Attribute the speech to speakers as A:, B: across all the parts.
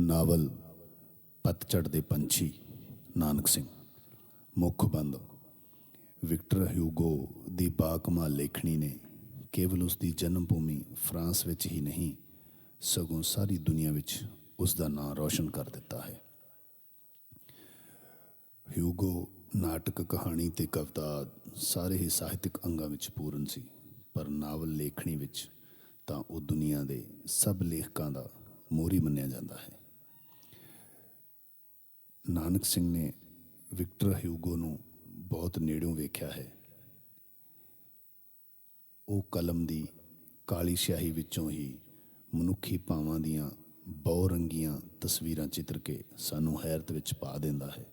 A: Novel ਪਤਝੜ ਦੇ ਪੰਛੀ, ਨਾਨਕ ਸਿੰਘ। ਮੁੱਖ ਬੰਦ। ਵਿਕਟਰ ਹਿਊਗੋ ਦੀ ਬਾਕਮਾਲ ਲੇਖਣੀ ਨੇ ਕੇਵਲ ਉਸ ਦੀ ਜਨਮ ਭੂਮੀ ਫਰਾਂਸ ਵਿੱਚ ਹੀ ਨਹੀਂ, ਸਗੋਂ ਸਾਰੀ ਦੁਨੀਆ ਵਿੱਚ ਉਸ ਦਾ ਨਾਂ ਰੌਸ਼ਨ ਕਰ ਦਿੱਤਾ ਹੈ। ਹਿਊਗੋ ਨਾਟਕ ਕਹਾਣੀ ਤੇ ਕਵਿਤਾ ਸਾਰੇ ਹੀ ਸਾਹਿਤਿਕ ਅੰਗਾਂ ਵਿੱਚ ਪੂਰਨ ਸੀ, ਪਰ ਨਾਵਲ ਲੇਖਣੀ ਵਿੱਚ ਤਾਂ ਉਹ ਦੁਨੀਆ ਦੇ ਸਭ ਲੇਖਕਾਂ ਦਾ ਮੋਰੀ ਮੰਨਿਆ ਜਾਂਦਾ ਹੈ। ਨਾਨਕ ਸਿੰਘ ਨੇ ਵਿਕਟਰ ਹਿਊਗੋ ਨੂੰ ਬਹੁਤ ਨੇੜਿਓਂ ਵੇਖਿਆ ਹੈ। ਉਹ ਕਲਮ ਦੀ ਕਾਲੀ ਸਿਆਹੀ ਵਿੱਚੋਂ ਹੀ ਮਨੁੱਖੀ ਭਾਵਾਂ ਦੀਆਂ ਬਹੁਰੰਗੀਆਂ ਤਸਵੀਰਾਂ ਚਿੱਤਰ ਕੇ ਸਾਨੂੰ ਹੈਰਤ ਵਿੱਚ ਪਾ ਦਿੰਦਾ ਹੈ।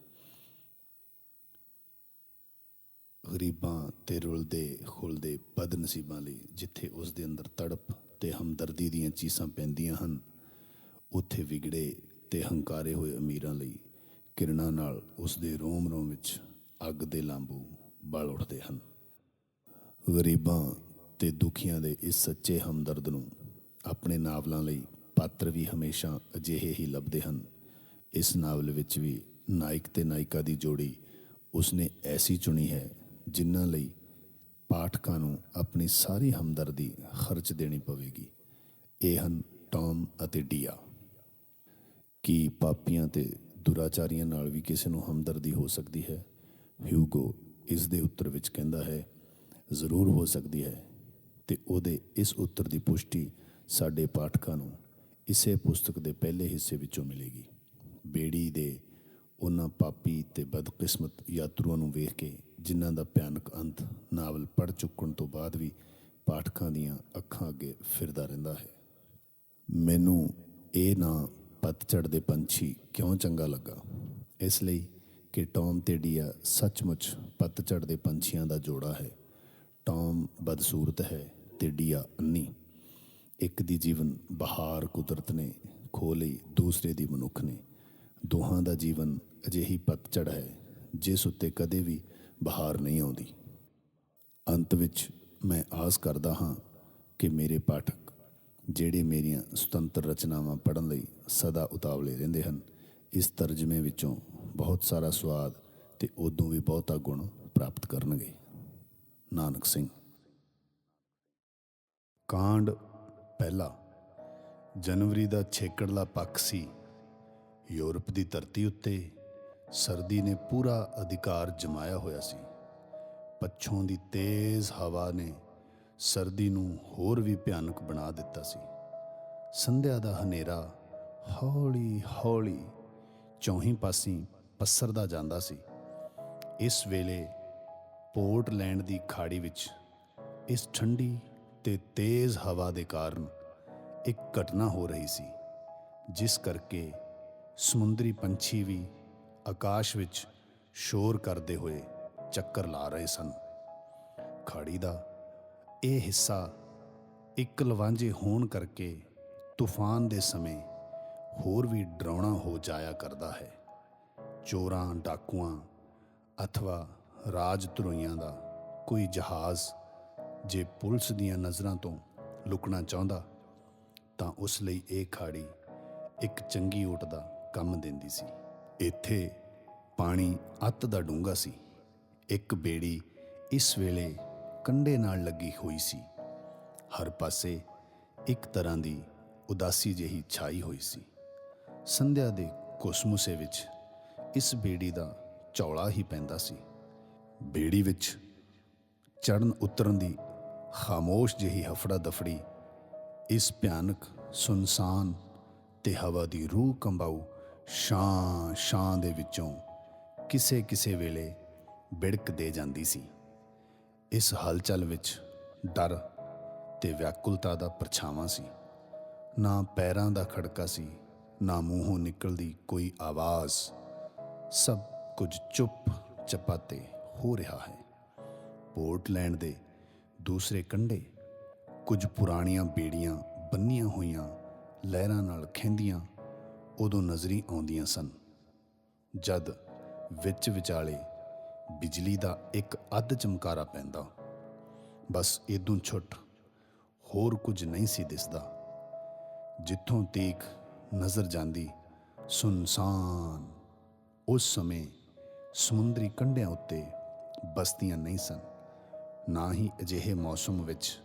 A: ਗਰੀਬਾਂ ਤੇ ਰੁਲਦੇ ਖੁਲਦੇ ਬਦਨਸੀਬਾਂ ਲਈ ਜਿੱਥੇ ਉਸ ਦੇ ਅੰਦਰ ਤੜਪ ਤੇ ਹਮਦਰਦੀ ਦੀਆਂ ਚੀਸਾਂ ਪੈਂਦੀਆਂ ਹਨ, ਉੱਥੇ ਵਿਗੜੇ ਤੇ ਹੰਕਾਰੇ ਹੋਏ ਅਮੀਰਾਂ ਲਈ ਕਿਰਨਾਂ ਨਾਲ ਉਸ ਦੇ ਰੋਮ ਰੋਮ ਵਿੱਚ ਅੱਗ ਦੇ ਲਾਂਬੂ ਬਲ ਉੱਠਦੇ ਹਨ। ਗਰੀਬਾਂ ਤੇ ਦੁਖੀਆਂ ਦੇ ਇਸ ਸੱਚੇ ਹਮਦਰਦ ਨੂੰ ਆਪਣੇ ਨਾਵਲਾਂ ਲਈ ਪਾਤਰ ਵੀ ਹਮੇਸ਼ਾ ਅਜਿਹੇ ਹੀ ਲੱਭਦੇ ਹਨ। ਇਸ ਨਾਵਲ ਵਿੱਚ ਵੀ ਨਾਇਕ ਤੇ ਨਾਇਕਾ ਦੀ ਜੋੜੀ ਉਸਨੇ ਐਸੀ ਚੁਣੀ ਹੈ, ਜਿਨ੍ਹਾਂ ਲਈ ਪਾਠਕਾਂ ਨੂੰ ਆਪਣੀ ਸਾਰੀ ਹਮਦਰਦੀ ਖਰਚ ਦੇਣੀ ਪਵੇਗੀ। ਇਹ ਹਨ ਟੌਮ ਅਤੇ ਡੀਆ। ਕੀ ਪਾਪੀਆਂ ਤੇ ਦੁਰਾਚਾਰੀਆਂ ਨਾਲ ਵੀ ਕਿਸੇ ਨੂੰ ਹਮਦਰਦੀ ਹੋ ਸਕਦੀ ਹੈ। ਹਿਊਗੋ ਇਸ ਦੇ ਉੱਤਰ ਵਿੱਚ ਕਹਿੰਦਾ ਹੈ, ਜ਼ਰੂਰ ਹੋ ਸਕਦੀ ਹੈ। ਤੇ ਉਹਦੇ ਇਸ ਉੱਤਰ ਦੀ ਪੁਸ਼ਟੀ ਸਾਡੇ ਪਾਠਕਾਂ ਨੂੰ ਇਸੇ ਪੁਸਤਕ ਦੇ ਪਹਿਲੇ ਹਿੱਸੇ ਵਿੱਚੋਂ ਮਿਲੇਗੀ। ਬੇੜੀ ਦੇ ਉਹਨਾਂ ਪਾਪੀ ਤੇ ਬਦਕਿਸਮਤ ਯਾਤਰੂਆਂ ਨੂੰ ਵੇਖ ਕੇ ਜਿਨ੍ਹਾਂ ਦਾ ਭਿਆਨਕ ਅੰਤ ਨਾਵਲ ਪੜ ਚੁੱਕਣ ਤੋਂ ਬਾਅਦ ਵੀ ਪਾਠਕਾਂ ਦੀਆਂ ਅੱਖਾਂ ਅੱਗੇ ਫਿਰਦਾ ਰਹਿੰਦਾ ਹੈ। ਮੈਨੂੰ ਇਹ ਨਾਂ ਪਤਝੜ ਦੇ ਪੰਛੀ ਕਿਉਂ ਚੰਗਾ ਲੱਗਾ? ਇਸ ਲਈ ਕਿ ਟੌਮ ਤੇ ਡੀਆ ਸੱਚਮੁੱਚ ਪਤਝੜ ਦੇ ਪੰਛੀਆਂ ਦਾ ਜੋੜਾ ਹੈ। ਟੌਮ ਬਦਸੂਰਤ ਹੈ ਤੇ ਡੀਆ ਅੰਨੀ। ਇੱਕ ਦੀ ਜੀਵਨ ਬਹਾਰ ਕੁਦਰਤ ਨੇ ਖੋ ਲਈ ਦੂਸਰੇ ਦੀ ਮਨੁੱਖ ਨੇ। ਦੋਹਾਂ ਦਾ ਜੀਵਨ ਅਜਿਹੀ ਪਤਝੜ ਹੈ, ਜਿਸ ਉੱਤੇ ਕਦੇ ਵੀ ਬਹਾਰ ਨਹੀਂ ਆਉਂਦੀ। ਅੰਤ ਵਿੱਚ ਮੈਂ ਆਸ ਕਰਦਾ ਹਾਂ ਕਿ ਮੇਰੇ ਪਾਠਕ, ਜਿਹੜੇ ਮੇਰੀਆਂ ਸੁਤੰਤਰ ਰਚਨਾਵਾਂ ਪੜ੍ਹਨ ਲਈ ਸਦਾ ਉਤਾਵਲੇ ਰਹਿੰਦੇ ਹਨ। ਇਸ ਤਰਜਮੇ ਵਿੱਚੋਂ ਬਹੁਤ ਸਾਰਾ ਸਵਾਦ ਤੇ ਉਦੋਂ ਵੀ ਬਹੁਤਾ ਗੁਣ ਪ੍ਰਾਪਤ ਕਰਨਗੇ। ਨਾਨਕ ਸਿੰਘ। ਕਾਂਡ ਪਹਿਲਾ। ਜਨਵਰੀ ਦਾ ਛੇਕੜਲਾ ਪੱਖ ਸੀ। ਯੂਰਪ ਦੀ ਧਰਤੀ ਉੱਤੇ ਸਰਦੀ ਨੇ ਪੂਰਾ ਅਧਿਕਾਰ ਜਮਾਇਆ ਹੋਇਆ ਸੀ। ਪੱਛੋਂ ਦੀ ਤੇਜ਼ ਹਵਾ ਨੇ ਸਰਦੀ ਨੂੰ ਹੋਰ ਵੀ ਭਿਆਨਕ ਬਣਾ ਦਿੱਤਾ ਸੀ। ਸੰਧਿਆ ਦਾ ਹਨੇਰਾ ਹੌਲੀ ਹੌਲੀ ਚੌਹੀਂ ਪਾਸੀਂ ਪਸਰਦਾ ਜਾਂਦਾ ਸੀ। ਇਸ ਵੇਲੇ ਪੋਰਟਲੈਂਡ ਦੀ ਖਾੜੀ ਵਿੱਚ ਇਸ ਠੰਡੀ ਤੇ ਤੇਜ਼ ਹਵਾ ਦੇ ਕਾਰਨ ਇੱਕ ਘਟਨਾ ਹੋ ਰਹੀ ਸੀ, ਜਿਸ ਕਰਕੇ ਸਮੁੰਦਰੀ ਪੰਛੀ ਵੀ ਆਕਾਸ਼ ਵਿੱਚ ਸ਼ੋਰ ਕਰਦੇ ਹੋਏ ਚੱਕਰ ਲਾ ਰਹੇ ਸਨ। ਖਾੜੀ ਦਾ ਇਹ ਹਿੱਸਾ ਇੱਕ ਲਵਾਂਝੇ ਹੋਣ ਕਰਕੇ ਤੂਫਾਨ ਦੇ ਸਮੇਂ ਹੋਰ ਵੀ ਡਰਾਉਣਾ ਹੋ ਜਾਇਆ ਕਰਦਾ ਹੈ। ਚੋਰਾਂ, ਡਾਕੂਆਂ ਅਥਵਾ ਰਾਜ ਧਰੋਈਆਂ ਦਾ ਕੋਈ ਜਹਾਜ਼ ਜੇ ਪੁਲਿਸ ਦੀਆਂ ਨਜ਼ਰਾਂ ਤੋਂ ਲੁਕਣਾ ਚਾਹੁੰਦਾ, ਤਾਂ ਉਸ ਲਈ ਇਹ ਖਾੜੀ ਇੱਕ ਚੰਗੀ ਓਟ ਦਾ ਕੰਮ ਦਿੰਦੀ ਸੀ। ਇੱਥੇ ਪਾਣੀ ਅੱਤ ਦਾ ਡੂੰਘਾ ਸੀ। ਇੱਕ ਬੇੜੀ ਇਸ ਵੇਲੇ ਕੰਡੇ ਨਾਲ ਲੱਗੀ ਹੋਈ ਸੀ। ਹਰ ਪਾਸੇ ਇੱਕ ਤਰ੍ਹਾਂ ਦੀ ਉਦਾਸੀ ਜਿਹੀ ਛਾਈ ਹੋਈ ਸੀ। ਸੰਧਿਆ ਦੇ ਕੋਸਮੋਸੇ ਵਿੱਚ ਇਸ ਬੇੜੀ ਦਾ ਚੌਲਾ ਹੀ ਪੈਂਦਾ ਸੀ। ਬੇੜੀ ਵਿੱਚ ਚੜਨ ਉਤਰਨ ਦੀ ਖਾਮੋਸ਼ ਜਿਹੀ ਹਫੜਾ ਦਫੜੀ ਇਸ ਭਿਆਨਕ ਸੁਨਸਾਨ ਤੇ ਹਵਾ ਦੀ ਰੂਹ ਕੰਬਾਊ ਸ਼ਾਂ ਸ਼ਾਂ ਦੇ ਵਿੱਚੋਂ ਕਿਸੇ ਕਿਸੇ ਵੇਲੇ ਬਿੜਕ ਦੇ ਜਾਂਦੀ ਸੀ। ਇਸ ਹਲਚਲ ਵਿੱਚ ਡਰ ਤੇ ਵਿਆਕੁਲਤਾ ਦਾ ਪਰਛਾਵਾਂ ਸੀ। ਨਾ ਪੈਰਾਂ ਦਾ ਖੜਕਾ ਸੀ ਨਾ ਮੂੰਹੋਂ ਨਿਕਲਦੀ ਕੋਈ ਆਵਾਜ਼। ਸਭ ਕੁਝ ਚੁੱਪ ਚਪਾਤੇ ਹੋ ਰਿਹਾ ਹੈ। ਪੋਰਟਲੈਂਡ ਦੇ ਦੂਸਰੇ ਕੰਢੇ ਕੁਝ ਪੁਰਾਣੀਆਂ ਬੇੜੀਆਂ ਬੰਨੀਆਂ ਹੋਈਆਂ ਲਹਿਰਾਂ ਨਾਲ ਖਿੰਦੀਆਂ ਉਦੋਂ ਨਜ਼ਰੀ ਆਉਂਦੀਆਂ ਸਨ। ਜਦ ਵਿੱਚ ਵਿਚਾਲੇ ਬਿਜਲੀ ਦਾ ਇੱਕ ਅੱਧ ਚਮਕਾਰਾ ਪੈਂਦਾ, ਬਸ ਇਦੋਂ ਛੁੱਟ ਹੋਰ ਕੁਝ ਨਹੀਂ ਸੀ ਦਿਸਦਾ। ਜਿੱਥੋਂ ਤੀਕ ਨਜ਼ਰ ਜਾਂਦੀ। ਸੁਨਸਾਨ। ਉਸ ਸਮੇਂ ਸਮੁੰਦਰੀ ਕੰਢਿਆਂ ਉੱਤੇ ਬਸਤੀਆਂ ਨਹੀਂ ਸਨ, ਨਾ ਹੀ ਅਜਿਹੇ ਮੌਸਮ ਵਿੱਚ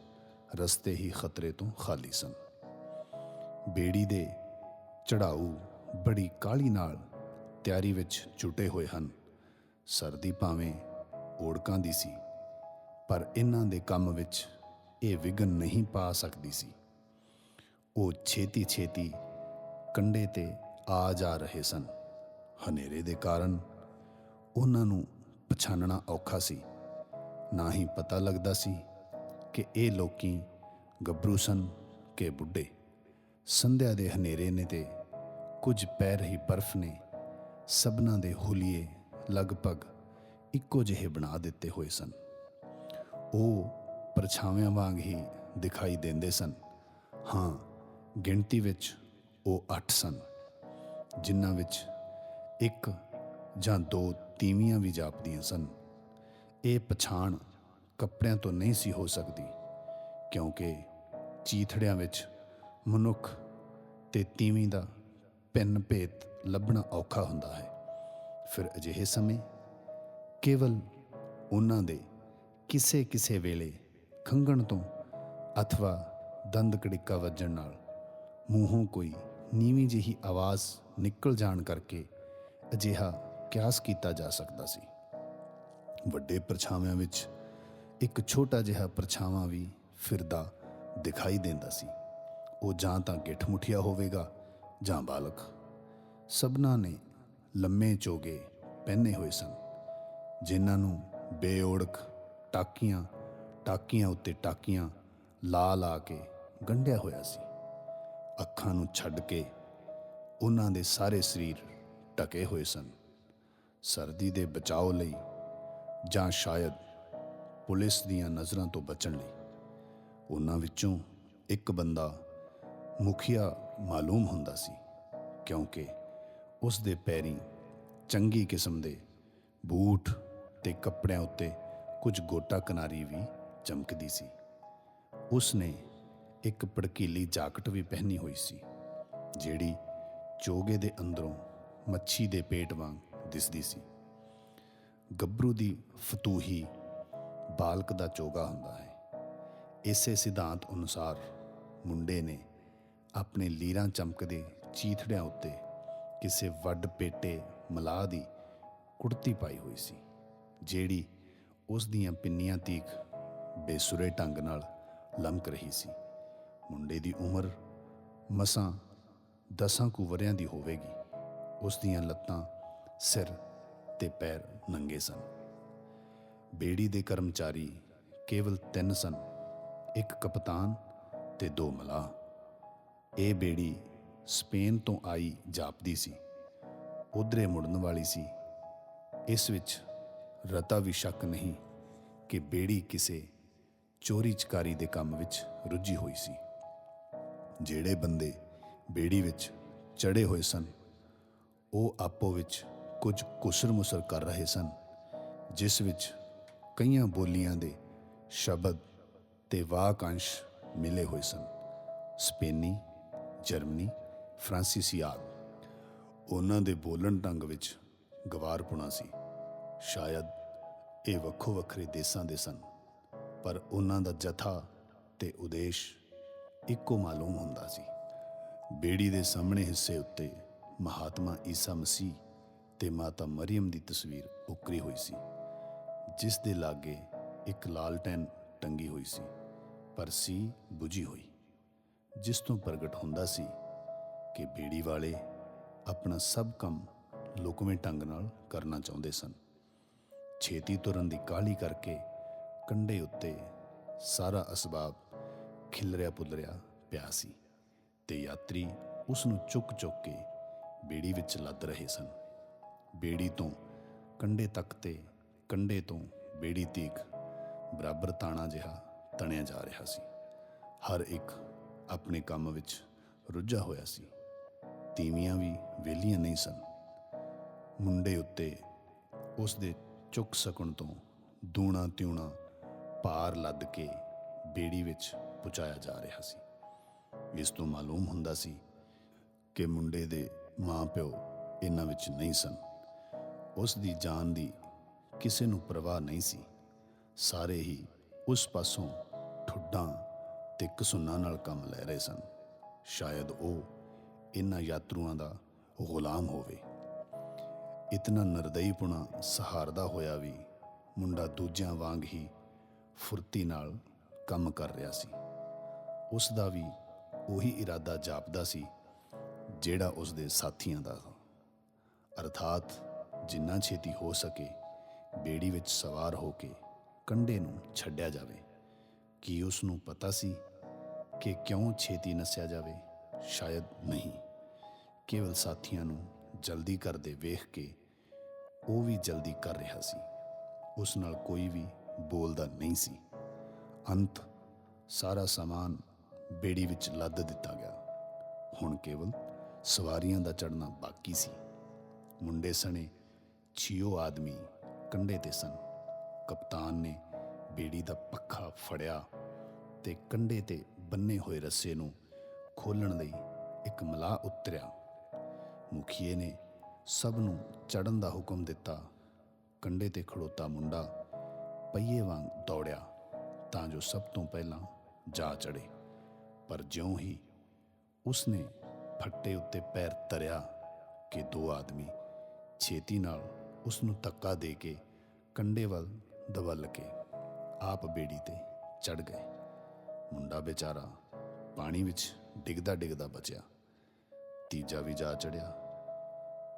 A: ਰਸਤੇ ਹੀ ਖਤਰੇ ਤੋਂ ਖਾਲੀ ਸਨ। ਬੇੜੀ ਦੇ ਚੜਾਊ ਬੜੀ ਕਾਲੀ ਨਾਲ ਤਿਆਰੀ ਵਿੱਚ ਜੁਟੇ ਹੋਏ ਹਨ। ਸਰਦੀ ਭਾਵੇਂ ਓੜਕਾਂ ਦੀ ਸੀ, ਪਰ ਇਹਨਾਂ ਦੇ ਕੰਮ ਵਿੱਚ ਇਹ ਵਿਗਨ ਨਹੀਂ ਪਾ ਸਕਦੀ ਸੀ। ਉਹ ਛੇਤੀ ਛੇਤੀ ਕੰਢੇ ਤੇ ਆ ਜਾ ਰਹੇ ਸਨ। ਹਨੇਰੇ ਦੇ ਕਾਰਨ ਉਹਨਾਂ ਨੂੰ ਪਛਾਣਨਾ ਔਖਾ ਸੀ। ਨਾ ਹੀ ਪਤਾ ਲੱਗਦਾ ਸੀ ਕਿ ਇਹ ਲੋਕੀ ਗੱਭਰੂ ਸਨ ਕਿ ਬੁੱਢੇ। ਸੰਧਿਆ ਦੇ ਹਨੇਰੇ ਨੇ ਤੇ ਕੁਝ ਪੈ ਰਹੀ ਬਰਫ਼ ਨੇ, ਸਭਨਾਂ ਦੇ ਹੁਲੀਏ ਲਗਭਗ ਇੱਕੋ ਜਿਹੇ ਬਣਾ ਦਿੱਤੇ ਹੋਏ ਸਨ। ਉਹ ਪਰਛਾਵਿਆਂ ਵਾਂਗ ਹੀ ਦਿਖਾਈ ਦਿੰਦੇ ਸਨ। ਹਾਂ, ਗਿਣਤੀ ਵਿੱਚ ਉਹ 8 ਸਨ, ਜਿਨ੍ਹਾਂ ਵਿੱਚ ਇੱਕ ਜਾਂ ਦੋ ਤੀਵੀਆਂ ਵੀ ਜਾਪਦੀਆਂ ਸਨ। ਇਹ ਪਛਾਣ ਕੱਪੜਿਆਂ ਤੋਂ ਨਹੀਂ ਸੀ ਹੋ ਸਕਦੀ, ਕਿਉਂਕਿ ਚੀਥੜਿਆਂ ਵਿੱਚ ਮਨੁੱਖ ਤੇ ਤੀਵੀਂ ਦਾ ਪਿੰਨ ਭੇਤ ਲੱਭਣਾ ਔਖਾ ਹੁੰਦਾ ਹੈ। ਫਿਰ ਅਜਿਹੇ ਸਮੇਂ ਕੇਵਲ ਉਹਨਾਂ ਦੇ ਕਿਸੇ ਕਿਸੇ ਵੇਲੇ ਖੰਗਣ ਤੋਂ ਅਥਵਾ ਦੰਦ ਕੜਿੱਕਾ ਵੱਜਣ ਨਾਲ ਮੂੰਹੋਂ ਕੋਈ ਨੀਵੀਂ ਜਿਹੀ ਆਵਾਜ਼ ਨਿਕਲ ਜਾਣ ਕਰਕੇ ਅਜਿਹਾ ਕਿਆਸ ਕੀਤਾ ਜਾ ਸਕਦਾ ਸੀ। ਵੱਡੇ ਪਰਛਾਵਿਆਂ ਵਿੱਚ ਇੱਕ ਛੋਟਾ ਜਿਹਾ ਪਰਛਾਵਾਂ ਵੀ ਫਿਰਦਾ ਦਿਖਾਈ ਦਿੰਦਾ ਸੀ। ਉਹ ਜਾਂ ਤਾਂ ਗਿੱਠ ਮੁਠੀਆ ਹੋਵੇਗਾ ਜਾਂ ਬਾਲਕ। ਸਭਨਾਂ ਨੇ ਲੰਮੇ ਚੋਗੇ ਪਹਿਨੇ ਹੋਏ ਸਨ, ਜਿਨ੍ਹਾਂ ਨੂੰ ਬੇਓੜਕ ਟਾਕੀਆਂ ਟਾਕੀਆਂ ਉੱਤੇ ਟਾਕੀਆਂ ਲਾ ਲਾ ਕੇ ਗੰਢਿਆ ਹੋਇਆ ਸੀ। ਅੱਖਾਂ ਨੂੰ ਛੱਡ ਕੇ ਉਹਨਾਂ ਦੇ ਸਾਰੇ ਸਰੀਰ ਢਕੇ ਹੋਏ ਸਨ। ਸਰਦੀ ਦੇ ਬਚਾਓ ਲਈ ਜਾਂ ਸ਼ਾਇਦ ਪੁਲਿਸ ਦੀਆਂ ਨਜ਼ਰਾਂ ਤੋਂ ਬਚਣ ਲਈ ਉਹਨਾਂ ਵਿੱਚੋਂ ਇੱਕ ਬੰਦਾ ਮੁਖੀਆ ਮਾਲੂਮ ਹੁੰਦਾ ਸੀ, ਕਿਉਂਕਿ ਉਸ ਦੇ ਪੈਰੀਂ ਚੰਗੀ ਕਿਸਮ ਦੇ ਬੂਟ ਤੇ ਕੱਪੜਿਆਂ ਉੱਤੇ ਕੁਝ ਗੋਟਾ ਕਿਨਾਰੀ ਵੀ ਚਮਕਦੀ ਸੀ। ਉਸ ਨੇ ਇੱਕ ਭੜਕੀਲੀ ਜਾਕਟ ਵੀ ਪਹਿਨੀ ਹੋਈ ਸੀ, ਜਿਹੜੀ ਚੋਗੇ ਦੇ ਅੰਦਰੋਂ ਮੱਛੀ ਦੇ ਪੇਟ ਵਾਂਗ ਦਿਸਦੀ ਸੀ। ਗੱਭਰੂ ਦੀ ਫਤੂਹੀ ਬਾਲਕ ਦਾ ਚੋਗਾ ਹੁੰਦਾ ਹੈ। ਇਸੇ ਸਿਧਾਂਤ ਅਨੁਸਾਰ ਮੁੰਡੇ ਨੇ ਆਪਣੇ ਲੀਰਾਂ ਚਮਕਦੇ ਚੀਥੜਿਆਂ ਉੱਤੇ ਕਿਸੇ ਵੱਡ ਪੇਟੇ ਮਲਾਹ ਦੀ ਕੁੜਤੀ ਪਾਈ ਹੋਈ ਸੀ, ਜਿਹੜੀ ਉਸ ਦੀਆਂ ਪਿੰਨੀਆਂ ਤੀਕ ਬੇਸੁਰੇ ਢੰਗ ਨਾਲ ਲਮਕ ਰਹੀ ਸੀ। ਮੁੰਡੇ ਦੀ ਉਮਰ ਮਸਾਂ ਦਸਾਂ ਕੁ ਵਰਿਆਂ ਦੀ ਹੋਵੇਗੀ। ਉਸ ਦੀਆਂ ਲੱਤਾਂ ਸਿਰ ਤੇ ਪੈਰ ਨੰਗੇ ਸਨ। ਬੇੜੀ ਦੇ ਕਰਮਚਾਰੀ ਕੇਵਲ ਤਿੰਨ ਸਨ, ਇੱਕ ਕਪਤਾਨ ਤੇ ਦੋ ਮਲਾਹ। ਇਹ ਬੇੜੀ ਸਪੇਨ ਤੋਂ ਆਈ ਜਾਪਦੀ ਸੀ, ਉਧਰੇ ਮੁੜਨ ਵਾਲੀ ਸੀ। ਇਸ ਵਿੱਚ ਰਤਾ ਵੀ ਸ਼ੱਕ ਨਹੀਂ ਕਿ ਬੇੜੀ ਕਿਸੇ ਚੋਰੀ ਚਕਾਰੀ ਦੇ ਕੰਮ ਵਿੱਚ ਰੁੱਝੀ ਹੋਈ ਸੀ। ਜਿਹੜੇ ਬੰਦੇ ਬੇੜੀ ਵਿੱਚ ਚੜੇ ਹੋਏ ਸਨ, ਉਹ ਆਪੋ ਵਿੱਚ ਕੁਝ ਕੁਸਰ ਮੁਸਰ ਕਰ ਰਹੇ ਸਨ, ਜਿਸ ਵਿੱਚ ਕਈਆਂ ਬੋਲੀਆਂ ਦੇ ਸ਼ਬਦ ਤੇ ਵਾਕਾਂਸ਼ ਮਿਲੇ ਹੋਏ ਸਨ। ਸਪੇਨੀ, ਜਰਮਨੀ ਫਰਾਂਸੀਸੀ ਆਦਿ ਉਹਨਾਂ ਦੇ ਬੋਲਣ ਢੰਗ ਵਿੱਚ ਗਵਾਰਪੁਣਾ ਸੀ। ਸ਼ਾਇਦ ਇਹ ਵੱਖੋ ਵੱਖਰੇ ਦੇਸ਼ਾਂ ਦੇ ਸਨ, ਪਰ ਉਹਨਾਂ ਦਾ ਜਥਾ ਤੇ ਉਦੇਸ਼ ਇੱਕੋ ਮਾਲੂਮ ਹੁੰਦਾ ਸੀ। ਬੇੜੀ ਦੇ ਸਾਹਮਣੇ ਹਿੱਸੇ ਉੱਤੇ ਮਹਾਤਮਾ ਈਸਾ ਮਸੀਹ ਤੇ ਮਾਤਾ ਮਰੀਮ ਦੀ ਤਸਵੀਰ ਉੱਕਰੀ ਹੋਈ ਸੀ, ਜਿਸ ਦੇ ਲਾਗੇ ਇੱਕ ਲਾਲਟੈਨ ਟੰਗੀ ਹੋਈ ਸੀ, ਪਰ ਸੀ 부ਝੀ ਹੋਈ, ਜਿਸ ਤੋਂ ਪ੍ਰਗਟ ਹੁੰਦਾ ਸੀ ਕਿ ਬੇੜੀ ਵਾਲੇ ਆਪਣਾ ਸਭ ਕੰਮ ਲੁਕਵੇਂ ਢੰਗ ਨਾਲ ਕਰਨਾ ਚਾਹੁੰਦੇ ਸਨ। ਛੇਤੀ ਤੁਰਨ ਦੀ ਕਾਹਲੀ ਕਰਕੇ ਕੰਡੇ ਉੱਤੇ ਸਾਰਾ ਅਸਬਾਬ ਖਿਲਰਿਆ ਪੁਲਰਿਆ ਪਿਆ ਸੀ ਤੇ ਯਾਤਰੀ ਉਸ ਨੂੰ ਚੁੱਕ ਚੁੱਕ ਕੇ ਬੇੜੀ ਵਿੱਚ ਲੱਦ ਰਹੇ ਸਨ। ਬੇੜੀ ਤੋਂ ਕੰਡੇ ਤੱਕ ਤੇ ਕੰਡੇ ਤੋਂ ਬੇੜੀ ਤੀਕ ਬਰਾਬਰ ਤਾਣਾ ਜਿਹਾ ਤਣਿਆ ਜਾ ਰਿਹਾ ਸੀ। ਹਰ ਇੱਕ ਆਪਣੇ ਕੰਮ ਵਿੱਚ ਰੁੱਝਾ ਹੋਇਆ ਸੀ। ਤੀਵੀਆਂ ਵੀ ਵੇਲੀਆਂ ਨਹੀਂ ਸਨ। ਮੁੰਡੇ ਉੱਤੇ ਉਸ ਦੇ ਚੁੱਕ ਸਕਣ ਤੋਂ ਦੂਣਾ ਤਿਉਣਾ ਪਾਰ ਲੱਦ ਕੇ ਬੇੜੀ ਵਿੱਚ ਪਹੁੰਚਾਇਆ ਜਾ ਰਿਹਾ ਸੀ। ਇਸ ਤੋਂ ਮਾਲੂਮ ਹੁੰਦਾ ਸੀ ਕਿ ਮੁੰਡੇ ਦੇ ਮਾਂ ਪਿਓ ਇਹਨਾਂ ਵਿੱਚ ਨਹੀਂ ਸਨ। ਉਸ ਦੀ ਜਾਨ ਦੀ ਕਿਸੇ ਨੂੰ ਪਰਵਾਹ ਨਹੀਂ ਸੀ। ਸਾਰੇ ਹੀ ਉਸ ਪਾਸੋਂ ਠੁੱਡਾਂ ਤੇ ਕਸੁੰਨਾਂ ਨਾਲ ਕੰਮ ਲੈ ਰਹੇ ਸਨ। ਸ਼ਾਇਦ ਉਹ ਇਹਨਾਂ ਯਾਤਰੂਆਂ ਦਾ ਗੁਲਾਮ ਹੋਵੇ। ਇਤਨਾ ਨਰਦਈਪੁਣਾ ਸਹਾਰਦਾ ਹੋਇਆ ਵੀ ਮੁੰਡਾ ਦੂਜਿਆਂ ਵਾਂਗ ਹੀ ਫੁਰਤੀ ਨਾਲ ਕੰਮ ਕਰ ਰਿਹਾ ਸੀ। ਉਸ ਦਾ ਵੀ ਉਹੀ ਇਰਾਦਾ ਜਾਪਦਾ ਸੀ, ਜਿਹੜਾ ਉਸ ਦੇ ਸਾਥੀਆਂ ਦਾ ਅਰਥਾਤ ਜਿੰਨਾ ਛੇਤੀ ਹੋ ਸਕੇ, ਬੇੜੀ ਵਿੱਚ ਸਵਾਰ ਹੋ ਕੇ ਕੰਡੇ ਨੂੰ ਛੱਡਿਆ ਜਾਵੇ। ਕੀ ਉਸ ਨੂੰ ਪਤਾ ਸੀ ਕਿ ਕਿਉਂ ਛੇਤੀ ਨਸਿਆ ਜਾਵੇ? ਸ਼ਾਇਦ ਨਹੀਂ। ਕੇਵਲ ਸਾਥੀਆਂ ਨੂੰ ਜਲਦੀ ਕਰਦੇ ਵੇਖ ਕੇ ਉਹ ਵੀ ਜਲਦੀ ਕਰ ਰਿਹਾ ਸੀ। ਉਸ ਨਾਲ ਕੋਈ ਵੀ ਬੋਲਦਾ ਨਹੀਂ ਸੀ। ਅੰਤ ਸਾਰਾ ਸਮਾਨ ਬੇੜੀ ਵਿੱਚ ਲੱਦ ਦਿੱਤਾ ਗਿਆ। ਹੁਣ ਕੇਵਲ ਸਵਾਰੀਆਂ ਦਾ ਚੜਨਾ ਬਾਕੀ ਸੀ। ਮੁੰਡੇ ਸਣੇ ਛਿਓ ਆਦਮੀ ਕੰਡੇ ਤੇ ਸਨ। ਕਪਤਾਨ ਨੇ ਬੇੜੀ ਦਾ ਪੱਖਾ ਫੜਿਆ ਤੇ ਕੰਡੇ ਤੇ ਬੰਨੇ ਹੋਏ ਰੱਸੇ ਨੂੰ ਖੋਲਣ ਲਈ ਇੱਕ ਮਲਾਹ ਉਤਰਿਆ। ਮੁਖੀਏ ਨੇ ਸਭ ਨੂੰ ਚੜਨ ਦਾ ਹੁਕਮ ਦਿੱਤਾ। ਕੰਡੇ ਤੇ ਖੜੋਤਾ ਮੁੰਡਾ ਪਈਏ ਵਾਂਗ ਦੌੜਿਆ ਤਾਂ ਜੋ ਸਭ ਤੋਂ ਪਹਿਲਾਂ ਜਾ ਚੜੇ ਪਰ ਜਿਉਂ ਹੀ ਉਸਨੇ ਫੱਟੇ ਉੱਤੇ ਪੈਰ ਤਰਿਆ ਕਿ ਦੋ ਆਦਮੀ ਛੇਤੀ ਨਾਲ ਉਸ ਨੂੰ ਧੱਕਾ ਦੇ ਕੇ ਕੰਡੇ ਵੱਲ ਦਵਲ ਕੇ ਆਪ ਬੇੜੀ ਤੇ ਚੜ ਗਏ। ਮੁੰਡਾ ਵਿਚਾਰਾ ਪਾਣੀ ਵਿੱਚ ਡਿੱਗਦਾ ਡਿੱਗਦਾ ਬਚਿਆ। ਤੀਜਾ ਵੀ ਜਾ ਚੜਿਆ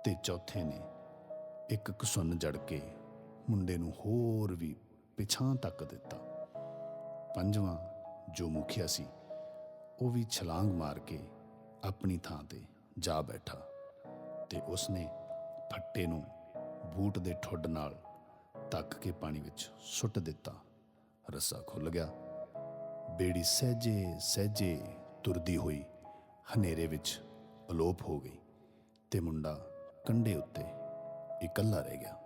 A: ਤੇ ਚੌਥੇ ਨੇ ਇੱਕ ਕਸੁੰਨ ਜੜ ਕੇ ਮੁੰਡੇ ਨੂੰ ਹੋਰ ਵੀ ਪਿਛਾਂ ਤੱਕ ਦਿੱਤਾ। ਪੰਜਵਾਂ ਜੋ ਮੁਖਿਆ ਸੀ ਉਹ ਵੀ ਛਲਾਂਗ ਮਾਰ ਕੇ ਆਪਣੀ ਥਾਂ ਤੇ ਜਾ ਬੈਠਾ ਤੇ ਉਸਨੇ ਫੱਟੇ ਨੂੰ ਬੂਟ ਦੇ ਠੁੱਡ ਨਾਲ ਤੱਕ ਕੇ ਪਾਣੀ ਵਿੱਚ ਸੁੱਟ ਦਿੱਤਾ। ਰੱਸਾ ਖੁੱਲ ਗਿਆ। ਬੇੜੀ ਸਹਿਜੇ ਸਹਿਜੇ ਤੁਰਦੀ ਹੋਈ ਹਨੇਰੇ ਵਿੱਚ ਅਲੋਪ ਹੋ ਗਈ ਤੇ ਮੁੰਡਾ ਕੰਢੇ ਉੱਤੇ ਇਕੱਲਾ ਰਹਿ ਗਿਆ।